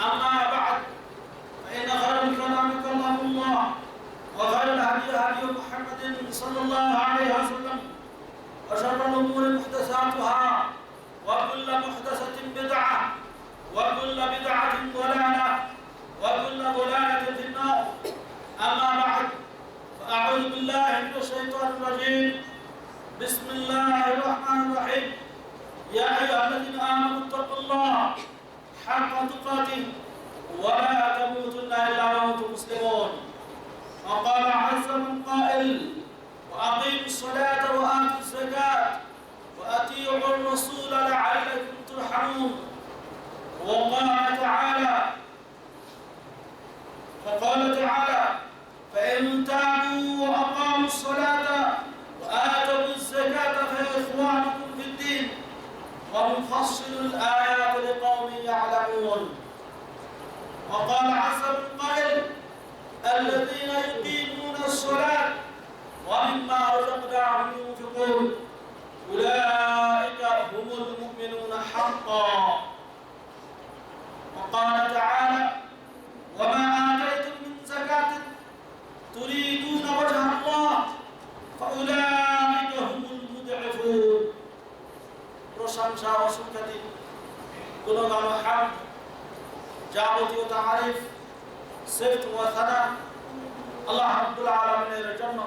أما بعد فإن خير الكلام كلام الله وخير الهدي هدي محمد صلى الله عليه وسلم وشر الأمور محدثاتها وكل محدثه بدعه وكل بدعه ضلاله وكل ضلاله في النار اما بعد فاعوذ بالله من الشيطان الرجيم بسم الله الرحمن الرحيم يا أيها الذين آمنوا اتقوا الله حق تقاته ولا تموتن إلا وأنتم مسلمون وقال عز من قائل وأقيموا الصلاة وآتوا الزكاة وأطيعوا الرسول لعلكم ترحمون وقال تعالى وقال تعالى فإن تابوا وأقاموا الصلاة وآتوا الزكاة فإخوانكم في الدين ونفصل الآيات لقوم يعلمون. وقال عز من قائل الذين يقيمون الصلاة ومما رزقناهم ينفقون أولئك هم المؤمنون حقا. وقال প্রশংসা অসুখ্যাতি গুণগান হাম, যাবতীয় তাহারিফ, সিফত ওয়া সানা, আল্লাহ রাব্বুল আলামিনের জন্য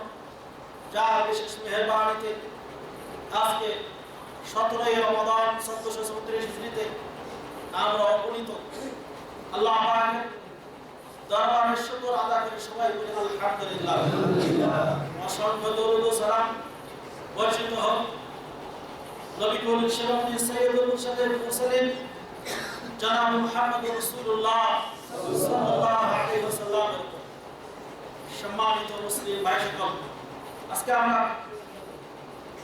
যার বিশেষ মেহেরবানিতে আজকে সতেরোই রমাদান চোদ্দশো চৌত্রিশ হিজড়িতে আমরা অগণিত আল্লাহ দরবারের শুকর আদা করে সবাই বলি, আলহামদুলিল্লাহ। অসংখ্য দরুদ সালাম বর্ষিত হোক। করিম সেবনী সৈয়দুল মুরসালিন মুরসালিন জনাব মুহাম্মদ রাসূলুল্লাহ সাল্লাল্লাহু আলাইহি ওয়াসাল্লাম সম্মানিত মুসলিম ভাই সকল আজকে আমরা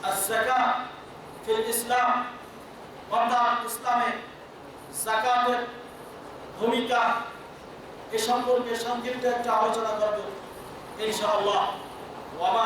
আজ-যাকাত ফিল ইসলাম অর্থাৎ ইসলামে ভূমিকা এ সম্পর্কে সংক্ষিপ্ত একটা আলোচনা করব ইনশাআল্লাহ। ওয়া মা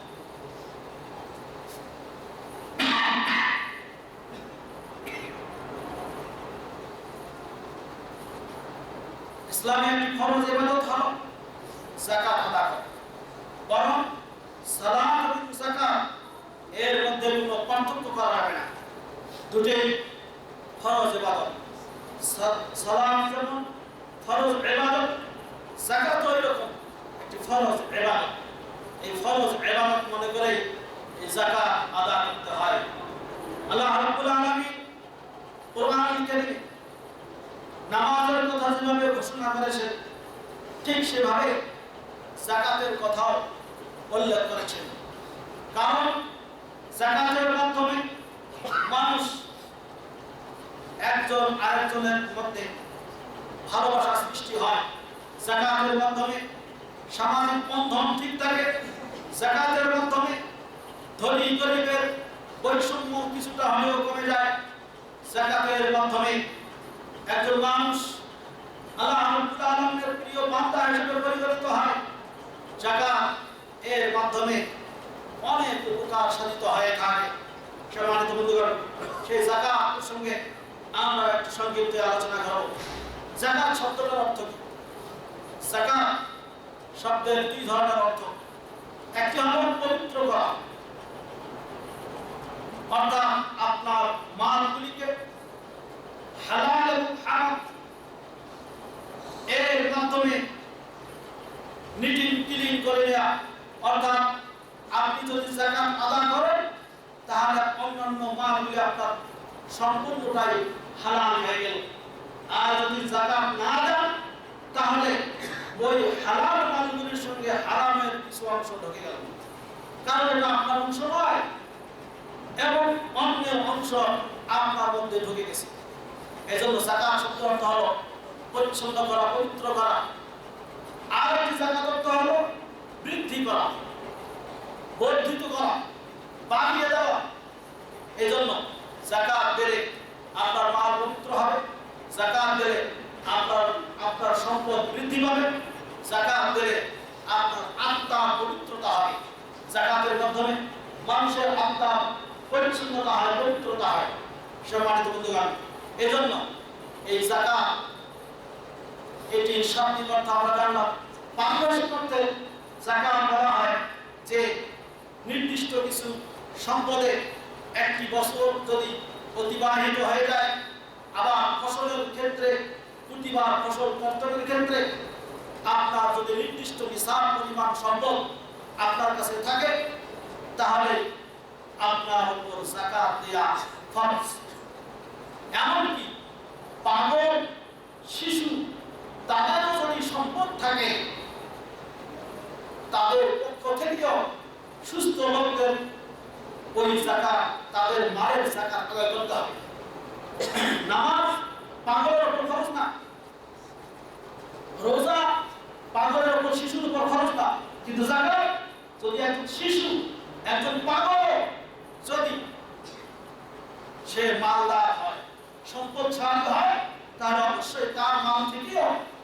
ইসলামে একটি ফরজ ইবাদত হলো যাকাত আদা করা। বরং সালাত এবং যাকাত এর মধ্যে কোনো পার্থক্য করা যাবে না। দুটোই ফরজ ইবাদত সালাম যেমন ফরজ ইবাদত যাকাত ওই রকম একটি ফরজ ইবাদত। এই ফরজ ইবাদত মনে করে এই যাকাত আদা করতে হয়। আল্লাহ রাব্বুল আলামিন কোরআন কারীমে নামাজের কথা যেভাবে ঘোষণা করেছেন, ঠিক সেভাবে জাকাতের কথাও উল্লেখ করেছেন। কারণ জাকাতের মাধ্যমে মানুষ একজন আরেকজনের মধ্যে ভালোবাসা সৃষ্টি হয়। জাকাতের মাধ্যমে সামাজিক বন্ধন ঠিক থাকে। জাকাতের মাধ্যমে ধনী গরিবের বৈষম্য কিছুটা হলেও কমে যায়। জাকাতের মাধ্যমে একজন মানুষ প্রিয় হিসেবে পরিগণিত হয় জাকাত এর মাধ্যমে অনেক উপকার সাধিত হয়ে থাকে। সম্মানিত বন্ধুগণ, সেই আমরা একটু সংক্ষিপ্ত আলোচনা করব। শব্দটার অর্থ কি? শব্দের দুই ধরনের অর্থ। একটি হলো পবিত্র করা। অর্থাৎ আপনার মালগুলিকে হালাল এবং হারাম এর মাধ্যমে নিটিং ক্লিন করে দেয়া। অর্থাৎ আপনি যদি জাকাত আদায় করেন, তাহলে অন্যান্য মালগুলি আপনার সম্পূর্ণটাই হালাল হয়ে গেল। আর যদি জাকাত না দেন, তাহলে ওই হালাল মালগুলির সঙ্গে হারামের কিছু অংশ ঢুকে গেল। কারণ এটা আপনার অংশ নয়, এবং অন্যের অংশ আপনার মধ্যে ঢুকে গেছে। এজন্য জাকাত শব্দ অর্থ হলো পরিচ্ছন্ন করা, পবিত্র করা। আর একটি জাকাত অর্থ হলো। বৃদ্ধি করা, বর্ধিত করা, বাড়িয়ে দেওয়া। এজন্য জাকাত দিলে আপনার মাল পবিত্র হবে, জাকাত দিলে আপনার আপনার সম্পদ বৃদ্ধি পাবে, জাকাত দিলে আপনার আত্মা পবিত্রতা হবে। জাকাতের মাধ্যমে মানুষের আত্মা পরিচ্ছন্নতা হয়, পবিত্রতা হয়। সম্মানিত বন্ধুগণ, এজন্য এই জাকাত এটি শান্তি অর্থ আমরা জানলাম পারিভাষিক অর্থে জাকাত বলা হয় যে নির্দিষ্ট কিছু সম্পদে একটি বছর যদি অতিবাহিত হয়ে যায়, আবার ফসলের ক্ষেত্রে, প্রতিবার ফসল কর্তনের ক্ষেত্রে আপনার যদি নির্দিষ্ট বিশাল পরিমাণ সম্পদ আপনার কাছে থাকে, তাহলে আপনার উপর জাকাত দেয়া ফরজ। এমনকি পাগল, শিশু তাদেরও যদি সম্পদ থাকে, তাদের পক্ষ থেকেও সুস্থ লোকদের ওই জাকা তাদের মায়ের জাকা আদায় করতে হবে। নামাজ পাগলের উপর খরচ না। রোজা পাগলের উপর শিশুর উপর খরচ না। কিন্তু জাকা যদি একজন শিশু, একজন পাগল যদি সে মালদার হয় সম্পদশালী হয়, তাহলে অবশ্যই তার মাল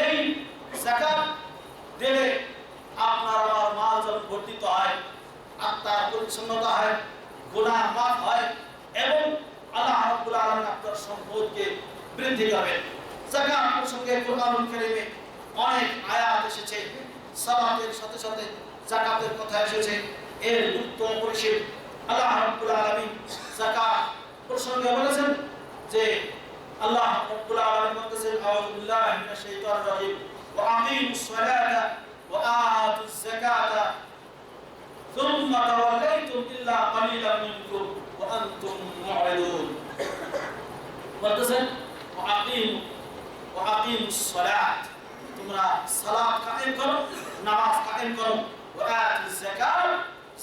এই জাকাত দিলে আপনার আমার মাল যখন বর্ধিত হয়, আত্মার পরিচ্ছন্নতা হয়, গুনাহ মাফ হয় এবং আল্লাহ রাব্বুল আলামিন আপনার সম্পদকে বৃদ্ধি করবেন জাকাত প্রসঙ্গে কোরআনুল কারীমে অনেক আয়াত এসেছে, সালাতের সাথে সাথে জাকাতের কথা এসেছে। এর গুরুত্ব অপরিসীম আল্লাহ রাব্বুল আলামিন যাকাত প্রসঙ্গে বলেছেন যে আল্লাহ রাব্বুল আলামিন বলতেছেন আউযুবিল্লাহি মিনাশ শাইতানির রাজিম। ওয়া আকিমুস সালাতা ওয়া আতুজ যাকাতা। থুম্মা তাওয়াল্লাইতুম ইল্লা কালিলাম মিনকুম ওয়া আনতুম মু'রিদুন। বলতেছেন, ওয়া আকিম ওয়া আকিমুস সালাত। তোমরা সালাত কায়েম করো, নামাজ কায়েম করো, ওয়া আতুজ যাকাত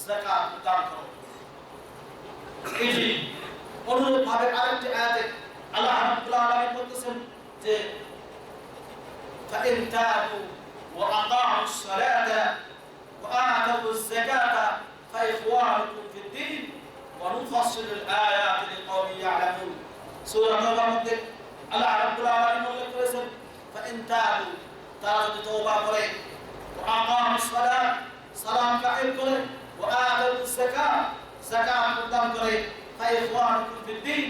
যাকাত দান করো। এটি অনুরূপভাবে আরেকটি আয়াতে আল্লাহ রাব্বুল আলামিন বলতেছেন যে فإن تابوا وأقاموا الصلاة وآتوا الزكاة فإخوانكم في الدين ونفصل الآيات لقوم يعلمون سورة توبة মধ্যে আল্লাহ রাব্বুল আলামিন উল্লেখ করেছেন فإن تابوا তারা যদি তওবা করে وأقاموا الصلاة সালাম কায়েম করে وآتوا الزكاة যাকাত প্রদান করে ফাইখওয়ানুকুম ফিদ্দিন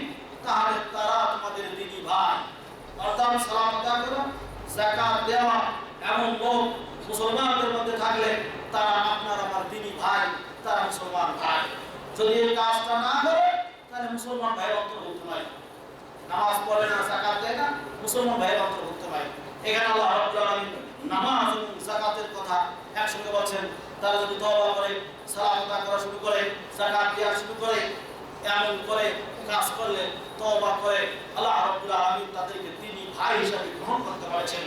তাহলে তারা তোমাদের দিনী ভাই। অর্থাৎ সালাম আদায় করা, যাকাত দেওয়া এমন লোক মুসলমানদের মধ্যে থাকলে তারা আপনার আমার দিনী ভাই, তারা মুসলমান ভাই। যদি এই কাজটা না করে, তাহলে মুসলমান ভাই অন্তর্ভুক্ত নয়। নামাজ পড়ে না, যাকাত দেয় না, মুসলমান ভাই অন্তর্ভুক্ত নয়। এখানে আল্লাহ রাব্বুল নামাজ এবং যাকাতের কথা একসঙ্গে বলছেন। তারা যদি তওবা করে, সালাত করা শুরু করে, যাকাত দেওয়া শুরু করে এমন করে কাজ করলে তওবা করে আল্লাহ রাব্বুল আলামিন তাদেরকে তিনি ভাই হিসাবে গ্রহণ করতে পারছেন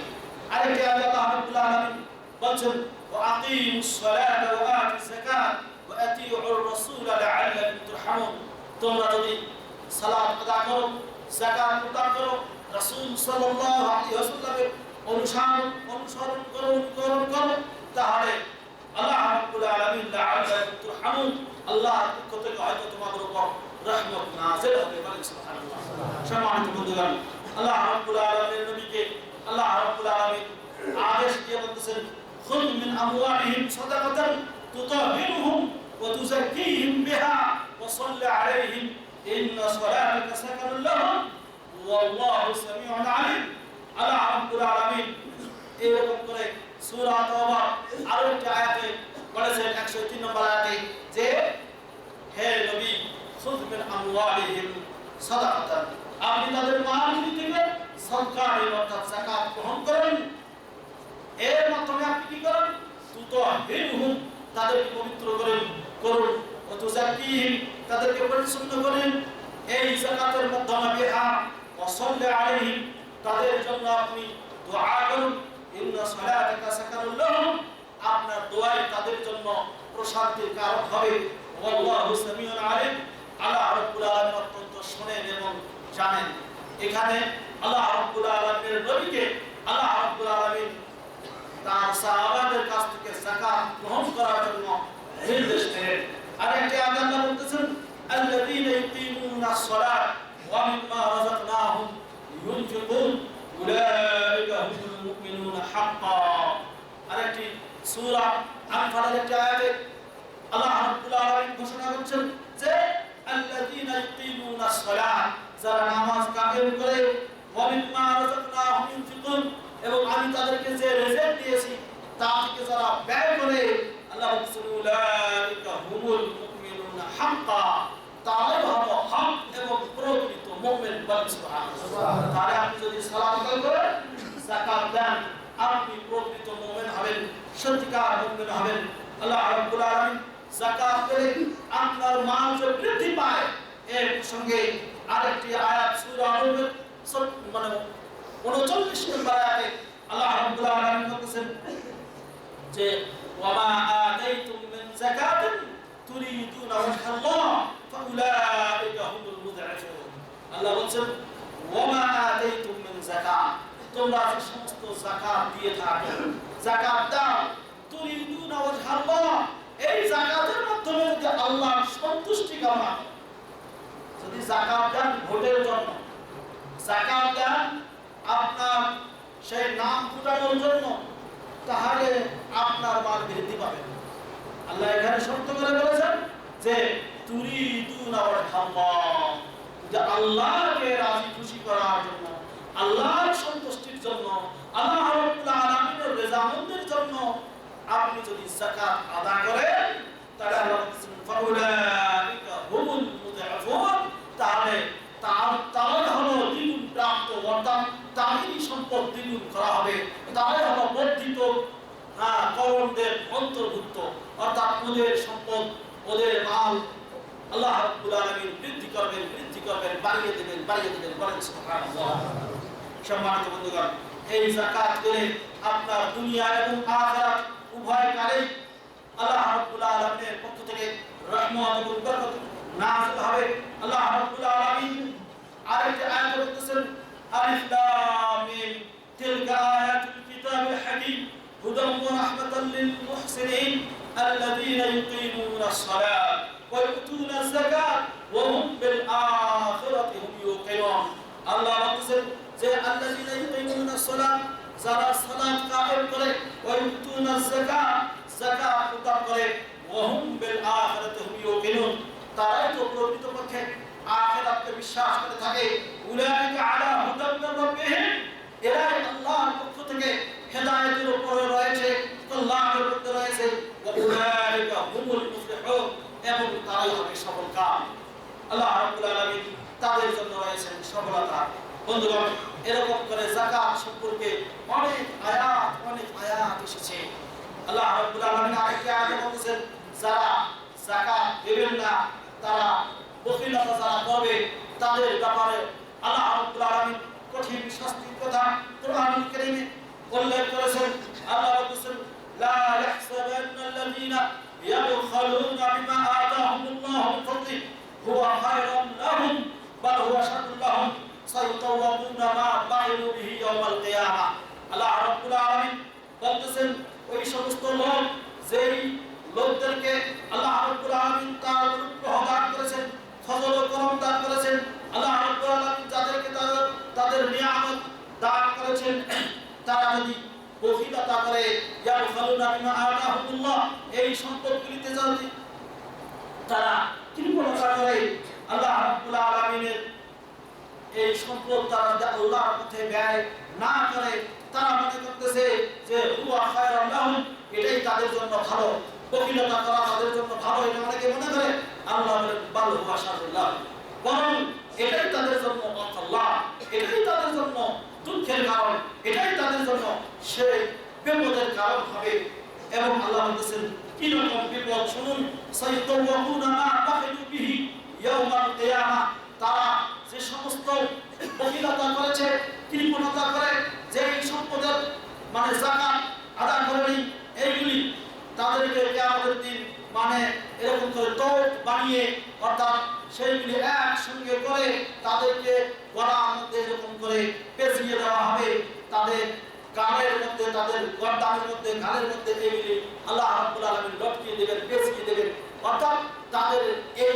আরেকটি আয়াত আল্লাহ রাব্বুল আলামিন বলছেন وأقيموا الصلاة وآتوا الزكاة وأطيعوا الرسول لعلكم ترحمون তোমরা যদি সালাত আদায় করো যাকাত প্রদান করো রাসূল সাল্লাল্লাহু আলাইহি ওয়াসাল্লামের অনুসরণ অনুসরণ করো অনুকরণ করো তাহলে আল্লাহ রাব্বুল আলামিন লাআল্লাকুম তুরহামুন আল্লাহর পক্ষ থেকে হয়তো তোমাদের উপর রহমত নাযিল হতে পারে সুবহানাল্লাহ সম্মানিত বন্ধুগণ আল্লাহ রাব্বুল আলামিন নবীকে আল্লাহ রাব্বুল আলামিন আদেশ দিয়ে বলতেছেন খুদ মিন আমওয়ালিহিম সাদাকাতান তুতাহিরুহুম ওয়া তুযাক্কিহিম বিহা ওয়া সাল্লি আলাইহিম ইন্না সালাতাকা সাকানুল লাহুম ওয়াল্লাহু সামিউন আলিম আল্লাহ রাব্বুল আলামিন এরকম করে সূরা তওবা আরও একটি আয়াতে বলেছেন 103 নম্বর আয়াতে যে হে নবী খুদ আমওয়ালিহিম সাদাকাতান। আপনি তাদের মাল থেকে সদকা অর্থাৎ যাকাত গ্রহণ করেন। এর মাধ্যমে আপনি কি করেন? তুতাহিরুহুম, তাদেরকে পবিত্র করেন, করুন। ও তুজাক্কিহিম তাদেরকে পরিচ্ছন্ন করেন। এই যাকাতের মাধ্যমে বিহা ওয়া সাল্লি আলাইহিম, তাদের জন্য আপনি দোয়া করুন। ইন্না সালাতাকা সাকানুল লাহুম, আপনার দোয়াই তাদের জন্য প্রশান্তির কারণ হবে। আল্লাহু সামিউন আলিম। আল্লাহ রাব্বুল আলামিন অত্যন্ত শুনেন এবং জানেন। এখানে আল্লাহ রাব্বুল আলামিনের নবীকে আল্লাহ রাব্বুল আলামিন তার সাহাবাদের কাছ থেকে যাকাত গ্রহণ করার জন্য নির্দেশ দিলেন। আর একটি আয়াত আল্লাহ বলতেছেন ইউকিমুনা আস-সালাত ওয়া মিম্মা রাযাকনাহুম ইউনফিকুন, উলাইকা হুমুল মুমিনুনা হাক্কান আরেকটি সূরা আনফালের আয়াতে আল্লাহ রাব্বুল আলামিন ঘোষণা করছেন আল্লাযীনা ইউকিমুনা আস-সালাত যারা নামাজ কায়েম করে ওয়া রাযাকনাহুম ইউনফিকুন এবং আমি তাদেরকে যে রিজিক দিয়েছি, তা থেকে যারা ব্যয় করে, আল্লাহ উলাইকা হুমুল মুমিনুনা হাক্কা। তারাই হলো হক এবং প্রকৃত মুমিন বলেন সুবহানাল্লাহ। তাহলে আপনি যদি সালাত করেন, যাকাত দেন, আপনি প্রকৃত মুমিন হবেন, সত্যিকার মুমিন হবেন। আল্লাহ রাব্বুল আলামিন যাকাত পেলে আপনার মাল যে বৃদ্ধি পায়, এর সঙ্গে আরেকটি আয়াত সূরা নূরের মানে 39 নম্বর আয়াতে আল্লাহ রাব্বুল আলামিন বলেছেন যে, ওয়ামা আতাইতুম মিন যাকাতিন তুরিদুনা ওয়াজহাল্লাহ ফাউলাইকা হুমুল মুদআফুন আল্লাহ বলেন ওয়ামা আতাইতুম মিন যাকাত, তোমরা যে সমস্ত যাকাত দিয়ে থাকো, যাকাত দাও, তুরিদুনা ওয়াজহাল্লাহ এই যাকাতের মাধ্যমে যদি আল্লাহর সন্তুষ্টি কামনা যদি যাকাত দেন ভোটের জন্য যাকাত দেন আপনার সেই নাম ফুটানোর জন্য, তাহলে আপনার মাল বৃদ্ধি পাবে। আল্লাহ এখানে শর্ত করে বলেছেন যে, তুরিদুন ওয়াজহাল্লাহ যে আল্লাহকে রাজি খুশি করার জন্য, আল্লাহর সন্তুষ্টির জন্য, আল্লাহ রাব্বুল আলামিনের রেজামন্দের জন্য আপনি যদি যাকাত আদা করেন, তাহলে ফাউলাইকা হুমুল তাহলে তার হলো দ্বিগুণ প্রাপ্ত অর্থাৎ তাদেরই সম্পদ দ্বিগুণ করা হবে। তাহলে হলো বর্ধিত হ্যাঁ করণদের অন্তর্ভুক্ত। অর্থাৎ ওদের সম্পদ, ওদের মাল আল্লাহ রাব্বুল আলামিন বৃদ্ধি করবেন বৃদ্ধি করবেন, বাড়িয়ে দেবেন বাড়িয়ে দেবেন বলেন সুবহানাল্লাহ। সম্মানিত বন্ধুগণ, এই যাকাত করে আপনার দুনিয়া এবং উভয় কালেই আল্লাহ রাব্বুল আলামিনের পক্ষ থেকে রহমত এবং বরকত নাযিল হবে আল্লাহ রাব্বুল আলামিন আরেকটি আয়াত বলতেছেন আলিফ লাম মিম তিলকা আয়াতুল কিতাবিল হাকিম হুদা ওয়া রাহমাতাল লিল মুহসিনিন الذين يقيمون الصلاة ويؤتون الزكاة وهم بالآخرة هم يوقنون আল্লাহ বলতেছেন যে আল্লাযীনা ইউকিমুনা সালাত যারা সালাত কায়েম করে ওয়া ইউতুনা যাকাত যাকাত প্রদান করে ওয়া হুম বিল আখিরাতি হুম ইউকিনুন। তারাই তো প্রকৃতপক্ষে আখিরাতকে বিশ্বাস করে থাকে। উলাইকা আলা হুদাম রাব্বিহিম। এরাই আল্লাহর পক্ষ থেকে হেদায়েতের উপরে রয়েছে, কল্যাণের মধ্যে রয়েছে। ওয়া উলাইকা হুমুল মুফলিহুন। এবং তারাই হবে সফলকাম। আল্লাহ রাব্বুল আলামিন তাদের জন্য রয়েছে সফলতা। বন্ধুগণ, এরকম করে যাকাত সম্পর্কে অনেক আয়াত অনেক আয়াত এসেছে। আল্লাহ রাব্বুল আলামিন আরেকটি আয়াতে বলেছেন যারা যাকাত দেবেন না, তারা বখিলতা যারা করবে, তাদের ব্যাপারে আল্লাহ রাব্বুল আলামিন কঠিন শাস্তির কথা কোরআনুল কারীমে উল্লেখ করেছেন। আল্লাহ বলেছেন লা ইয়াহসাবান্না আল্লাযীনা ইয়াবখালুনা বিমা আতাহুমুল্লাহু মিন ফাদলিহি, হুয়া খায়রান লাহুম, বাল হুয়া শাররুন লাহুম। সাইতাওয়াকুনা মা বাইলু বিহি ইয়াওমাল কিয়ামা আল্লাহ রাব্বুল আলামিন বলতেছেন ওই সমস্ত লোক যেই লোকদেরকে আল্লাহ রাব্বুল আলামিন তার অনুগ্রহ দান করেছেন ফজল ও করম দান করেছেন আল্লাহ রাব্বুল আলামিন যাদেরকে তাদের তাদের নিয়ামত দান করেছেন তারা যদি বখিলতা করে ইয়াবখালুনা বিমা আতাহুল্লাহ এই সম্পদগুলিতে যদি তারা কৃপণতা করে আল্লাহ রাব্বুল আলামিনের এই সম্পদ তারা আল্লাহর পথে ব্যয় না করে, তারা মনে করতেছে যে হুয়া খায়রান লাহুম, এটাই তাদের জন্য ভালো, বকিলতা করা তাদের জন্য ভালো, এটা অনেকে মনে করে, আল্লাহ বলেন বাল হুয়া শারুল্লাহ বরং এটাই তাদের জন্য আল্লাহ, এটাই তাদের জন্য দুঃখের কারণ, এটাই তাদের জন্য সেই বিপদের কারণ হবে। এবং আল্লাহ বলতেছেন কি রকম বিপদ শুনুন সাইয়্যুকুনা মা বাখিলু বিহি ইয়াউমাল কিয়ামা, তারা যে সমস্ত বকিলতা করেছে কৃপণতা করে, যে এই সম্পদের মানে জাকাত আদায় করেনি, এইগুলি তাদেরকে কিয়ামতের দিন মানে এরকম করে দৌড় বানিয়ে, অর্থাৎ সেইগুলি একসঙ্গে করে তাদেরকে গলার মধ্যে এরকম করে পেঁচিয়ে দেওয়া হবে। তাদের গানের মধ্যে, তাদের গর্দানের মধ্যে গানের মধ্যে এগুলি আল্লাহ রাব্বুল আলামিন লটকিয়ে দেবেন, পেঁচিয়ে দেবেন। অর্থাৎ তাদের এই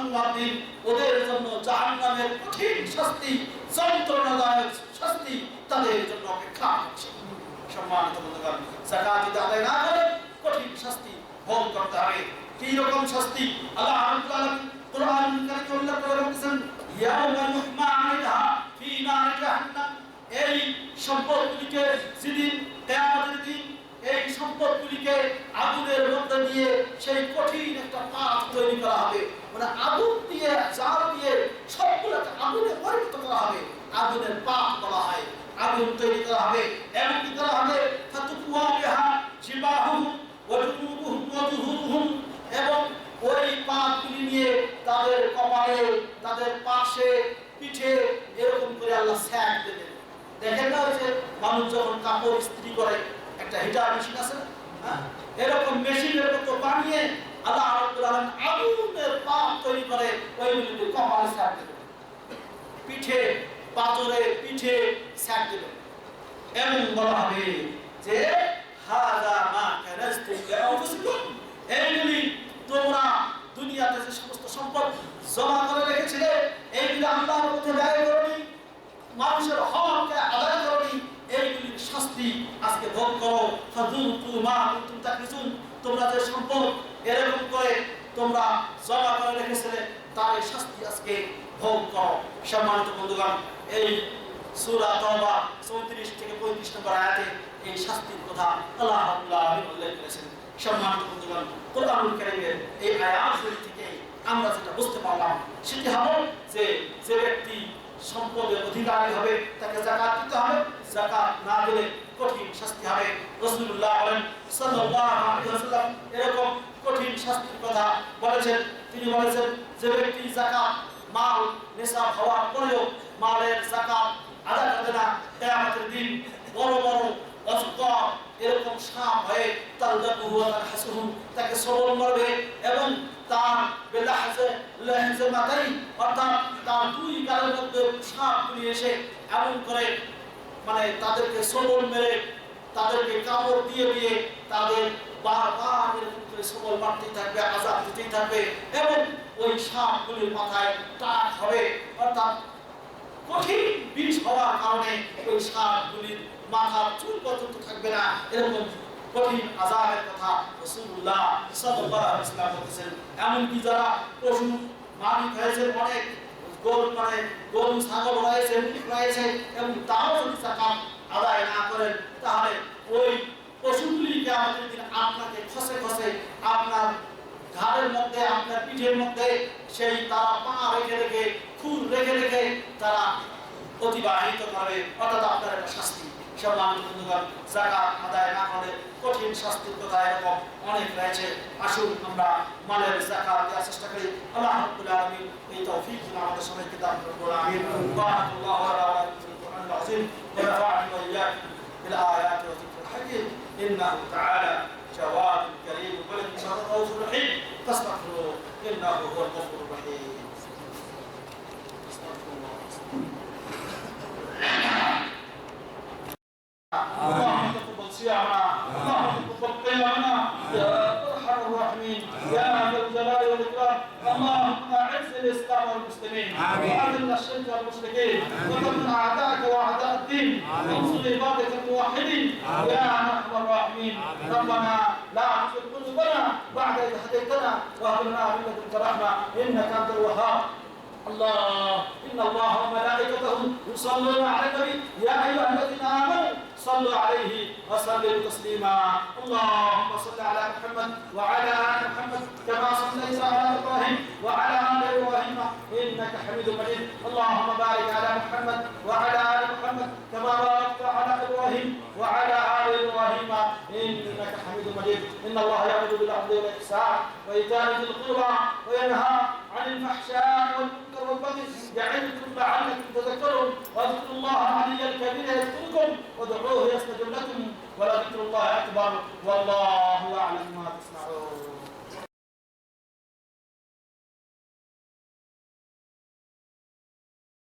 আপনি সুসংবাদ দিন ওদের জন্য জাহান্নামের কঠিন শাস্তি, যন্ত্রণাদায়ক শাস্তি তাদের জন্য অপেক্ষা করছে। সম্মানিত বন্ধুগণ যাকাত যদি আদায় না করে, কঠিন শাস্তি ভোগ করতে হবে। কি রকম শাস্তি? আল্লাহ রাব্বুল কোরআন কারিমে উল্লেখ করে বলতেছেন, ইয়াউমা ইউহমা আলাইহা ফি নারি জাহান্নাম। এই সম্পদগুলিকে যেদিন কিয়ামতের দিন এই সম্পদগুলিকে আগুনের মধ্যে দিয়ে সেই কঠিন একটা পাত তৈরি করা হবে। মানে আগুন দিয়ে, জাল দিয়ে সবগুলোকে আগুনে পরিণত করা হবে। আগুনের পাত বলা হয়। আগুন তৈরি করা হবে। এমন কি করা হবে ফাতুকুয়া বিহা জিবাহুম এবং ওই পাতগুলি নিয়ে তাদের কপালে, তাদের পাশে, পিঠে এরকম করে আল্লাহ স্যাক দেবেন। দেখেন না যে মানুষ যখন কাপড় ইস্ত্রি করে একটা হিটার মেশিন আছে না? হ্যাঁ? এরকম মেশিনের মতো বানিয়ে আল্লাহ রাব্বুল আলামিন আগুনের পাত তৈরি করে ওইগুলিকে কপালে স্যাক দেবেন পিঠে পাথরে পিঠে স্যাক দেবেন এমন বলা হবে যে হাদা মা কানাজতুম লিআনফুসিকুম এইগুলি তোমরা দুনিয়াতে যে সমস্ত সম্পদ জমা করে রেখেছিলে, এইগুলি আল্লাহর পথে ব্যয় করনি, মানুষের হককে আদায় করনি, এইগুলির শাস্তি আজকে ভোগ করো। ফাযুকু মা কুনতুম তাকরিজুন তোমরা যে সম্পদ এরকম করে তোমরা জমা করে রেখেছিলে, তার শাস্তি আজকে ভোগ করো। সম্মানিত বন্ধুগণ, এই সূরা তওবা 34 থেকে 35 নম্বর আয়াতে এই শাস্তির কথা আল্লাহ রাব্বুল উল্লেখ করেছেন। সম্মানিত বন্ধুগণ, কোরআনুল কারীমের এই আয়াতগুলি থেকে আমরা যেটা বুঝতে পারলাম, সেটি হলো যে যে ব্যক্তি সম্পদের অধিকারী হবে, তাকে যাকাত দিতে হবে। যাকাত না দিলে কঠিন শাস্তি হবে। রাসূলুল্লাহ বলেন, সাল্লাল্লাহু আলাইহি ওয়াসাল্লাম এরকম কঠিন শাস্তির কথা বলেছেন। তিনি বলেছেন, যে ব্যক্তি যাকাত, মাল, নিসাব হওয়ার পরেও মালের যাকাত করে না কিয়ামতের দিন বড় বড় অজগর এরকম সাপ হয়ে তার হাসুহু তাকে সবল মারবে এবং তার বেলাহাজে, লাহাজে মাথাই অর্থাৎ তার দুই গালের মধ্যে সাপগুলি এসে এমন করে মানে তাদেরকে সবল মেরে, তাদেরকে কামড় দিয়ে দিয়ে তাদের বারবার এরকম করে সবল মারতেই থাকবে, আজাদ দিতেই থাকবে এবং ওই সাপগুলির মাথায় টাক হবে, অর্থাৎ কঠিন বিষ হওয়ার কারণে ওই সাপগুলির মাথার চুল পর্যন্ত থাকবে না। এরকম কঠিন আজাবের কথা রাসূলুল্লাহ সাল্লাল্লাহু আলাইহি ওয়াসাল্লাম এমনকি যারা পশু মালিক হয়েছে, অনেক গরু মানে গরু, ছাগল রয়েছে মুখ রয়েছে, এবং তাও যদি জাকাত আদায় না করেন, তাহলে ওই পশুগুলিকে আমাদের দিন আপনাকে খসে খসে আপনার ঘাড়ের মধ্যে, আপনার পিঠের মধ্যে সেই তারা পা রেখে রেখে খুর রেখে রেখে তারা অতিবাহিত করবে অর্থাৎ আপনার একটা শাস্তি সম্মানিত বন্ধুগণ জাকাত আদায় না করে কঠিন শাস্তির কথা এরকম অনেক রয়েছে আসুন আমরা মালের জাকাত দেওয়ার চেষ্টা করি আল্লাহ রাব্বুল আলামিন এই তৌফিক যেন আমাদের সবাইকে দান করুন আমিন বারাকাল্লাহু ওয়া বারাকাতুহু العظيم ونفعني واياكم بالايات والذكر الحكيم انه تعالى صلوا عليه وسلموا تسليما. اللهم صل على محمد وعلى آل محمد كما صليت على إبراهيم وعلى آل إبراهيم إنك حميد مجيد. اللهم بارك على محمد وعلى آل محمد كما باركت على إبراهيم وعلى آل إبراهيم إنك حميد مجيد. إن الله يأمر بالعدل والإحسان وإيتاء ذي القربى وينهى عن الفحشاء ربكم يعظكم لعلكم تذكرون وأذكروا الله عليا الكبير يذكركم وادعوه يستجب لكم ولذكر الله أكبر والله أعلم ما تصنعون.